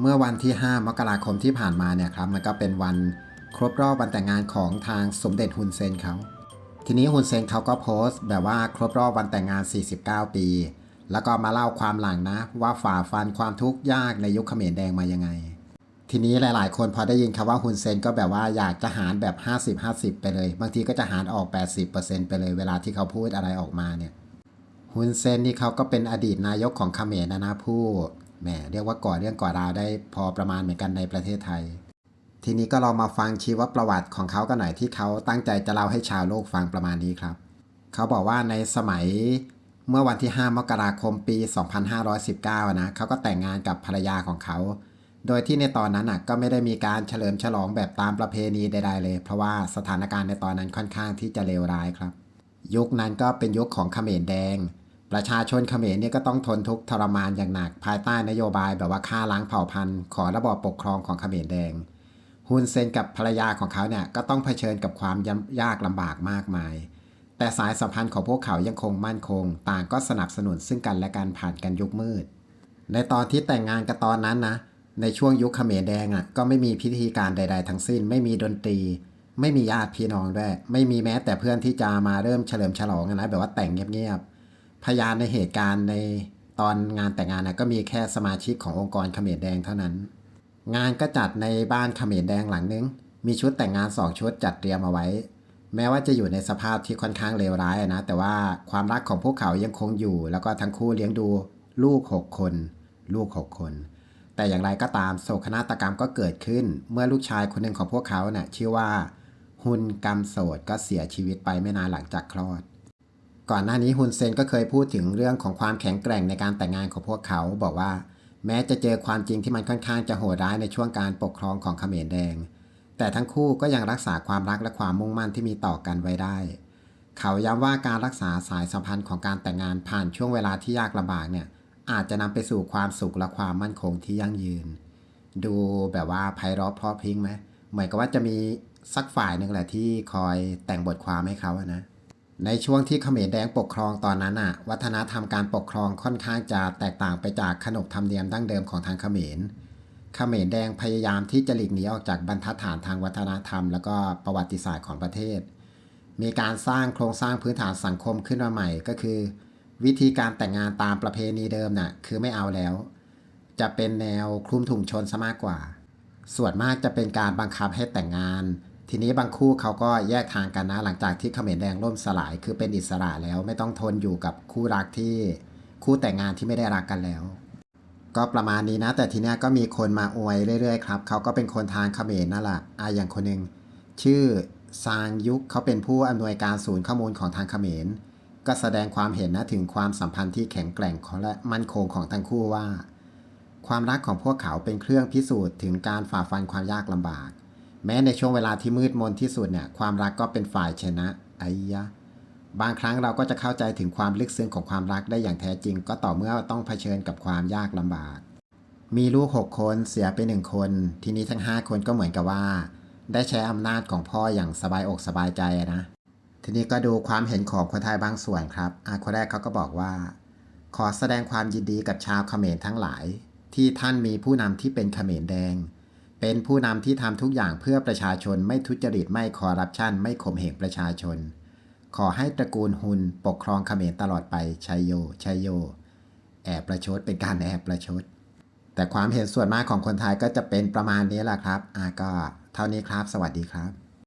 เมื่อวันที่ 5 มกราคมที่ผ่านมาเนี่ยครับมันก็เป็นวันครบรอบวันแต่งงานของทางสมเด็จฮุนเซนเขาทีนี้ฮุนเซนเขาก็โพสต์ แบบว่าครบรอบวันแต่งงาน 49 ปี แล้วก็มาเล่าความหลังนะ ว่าฝ่าฟันความทุกข์ยากในยุคเขมรแดงมายังไง ทีนี้หลาย ๆ คนพอได้ยินคำว่าฮุนเซนก็แบบว่าอยากจะหารแบบ 50-50 ไปเลย บางทีก็จะหารออก 80%ไปเลยเวลาที่เขาพูดอะไรออกมาเนี่ยฮุนเซนนี่เขาก็เป็นอดีตนายกของเขมรนะนะผู้ แหมเรียกว่าก่อเรื่องก่อราวได้พอประมาณเหมือนกันในประเทศไทย ทีนี้ก็ลองมาฟังชีวประวัติของเขากันหน่อยที่เขาตั้งใจจะเล่าให้ชาวโลกฟังประมาณนี้ครับ เขาบอกว่าในสมัยเมื่อวันที่ 5 มกราคมปี 2519 นะเขาก็แต่งงานกับภรรยาของเขา โดยที่ในตอนนั้นน่ะก็ไม่ได้มีการเฉลิมฉลองแบบตามประเพณีใดๆเลย เพราะว่าสถานการณ์ในตอนนั้นค่อนข้างที่จะเลวร้ายครับ ยุคนั้นก็เป็นยุคของเขมรแดง ประชาชนเขมรเนี่ยก็ต้องทนทุกข์ทรมานอย่างหนัก ภายใต้นโยบายแบบว่าฆ่าล้างเผ่าพันธุ์ของระบอบปกครองของเขมรแดงฮุนเซนกับภรรยาของเขาเนี่ยก็ต้องเผชิญกับความยากลำบากมากมาย แต่สายสัมพันธ์ของพวกเขายังคงมั่นคง ต่างก็สนับสนุนซึ่งกันและกันผ่านกันยุคมืด ในตอนที่แต่งงานกันตอนนั้นนะ ในช่วงยุคเขมรแดงอะก็ไม่มีพิธีการใด ๆ ทั้งสิ้น ไม่มีดนตรี ไม่มีญาติพี่น้องด้วย ไม่มีแม้แต่เพื่อนที่จะมาเริ่มเฉลิมฉลองนะแบบว่าแต่งเงียบๆ พยานในเหตุการณ์ในตอนงานแต่งงานนะก็มีแค่สมาชิกขององค์กรเขมรแดงเท่านั้น งานก็จัดในบ้านเขมรแดงหลังนึง มีชุดแต่งงานสองชุดจัดเตรียมเอาไว้ แม้ว่าจะอยู่ในสภาพที่ค่อนข้างเลวร้ายนะ แต่ว่าความรักของพวกเขายังคงอยู่ แล้วก็ทั้งคู่เลี้ยงดูลูก 6 คน ลูก 6 คน แต่อย่างไรก็ตามโศกนาฏกรรมก็เกิดขึ้น เมื่อลูกชายคนหนึ่งของพวกเขาเนะ่ะชื่อว่า ฮุนกำโสดก็เสียชีวิตไปไม่นานหลังจากคลอด ก่อนหน้านี้ฮุนเซนก็เคยพูดถึงเรื่องของความแข็งแกร่งในการแต่งงานของพวกเขา บอกว่า แม้จะเจอความจริงที่มันค่อนข้างจะโหดร้ายในช่วงการปกครองของเขมรแดง แต่ทั้งคู่ก็ยังรักษาความรักและความมุ่งมั่นที่มีต่อกันไว้ได้ เขาย้ำว่าการรักษาสายสัมพันธ์ของการแต่งงานผ่านช่วงเวลาที่ยากลำบากเนี่ยอาจจะนำไปสู่ความสุขและความมั่นคงที่ยั่งยืน ดูแบบว่าไพเราะเพราะพริ้งไหมเหมือนกับว่าจะมีสักฝ่ายหนึ่งแหละที่คอยแต่งบทความให้เขาอะนะ ในช่วงที่เขมรแดงปกครองตอนนั้นอะวัฒนธรรมการปกครองค่อนข้างจะแตกต่างไปจากขนบธรรมเนียมดั้งเดิมของทางเขมร เขมรแดงพยายามที่จะหลีกหนีออกจากบรรทัดฐานทางวัฒนธรรม แล้วก็ประวัติศาสตร์ของประเทศ มีการสร้างโครงสร้างพื้นฐานสังคมขึ้นมาใหม่ก็คือ วิธีการแต่งงานตามประเพณีเดิมน่ะคือไม่เอาแล้ว จะเป็นแนวคลุมถุงชนซะมากกว่า ส่วนมากจะเป็นการบังคับให้แต่งงาน ทีนี้บางคู่เขาก็แยกทางกันนะ หลังจากที่เขมรแดงล่มสลาย คือเป็นอิสระแล้วไม่ต้องทนอยู่กับคู่รักที่คู่แต่งงานที่ไม่ได้รักกันแล้ว ก็ประมาณนี้นะ แต่ทีนี้ก็มีคนมาอวยเรื่อยๆครับเขาก็เป็นคนทางเขมรนั่นแหละอะอย่างคนหนึ่งชื่อซางยุคเขาเป็นผู้อำนวยการศูนย์ข้อมูลของทางเขมร ก็แสดงความเห็นนะถึงความสัมพันธ์ที่แข็งแกร่งของและมั่นคงของทั้งคู่ว่า ความรักของพวกเขาเป็นเครื่องพิสูจน์ถึงการฝ่าฟันความยากลำบาก แม้ในช่วงเวลาที่มืดมนที่สุดเนี่ยความรักก็เป็นฝ่ายชนะไอ้ยะบางครั้งเราก็จะเข้าใจถึงความลึกซึ้งของความรักได้อย่างแท้จริง ก็ต่อเมื่อต้องเผชิญกับความยากลำบาก มีลูกหกคนเสียไปหนึ่งคน ทีนี้ทั้งห้าคนก็เหมือนกับว่า ได้ใช้อำนาจของพ่ออย่างสบายอกสบายใจนะ ทีนี้ก็ดูความเห็นของคนไทยบางส่วนครับอาคนแรกเขาก็บอกว่า ขอแสดงความยินดีกับชาวเขมรทั้งหลาย ที่ท่านมีผู้นำที่เป็นเขมรแดง เป็นผู้นำที่ทำทุกอย่างเพื่อประชาชนไม่ทุจริตไม่คอร์รัปชันไม่ข่มเหงประชาชน ขอให้ตระกูลฮุนปกครองเขมรตลอดไปชัยโยชัยโย แอบประชดเป็นการแอบประชด แต่ความเห็นส่วนมากของคนไทยก็จะเป็นประมาณนี้แหละครับอะก็เท่านี้ครับ สวัสดีครับ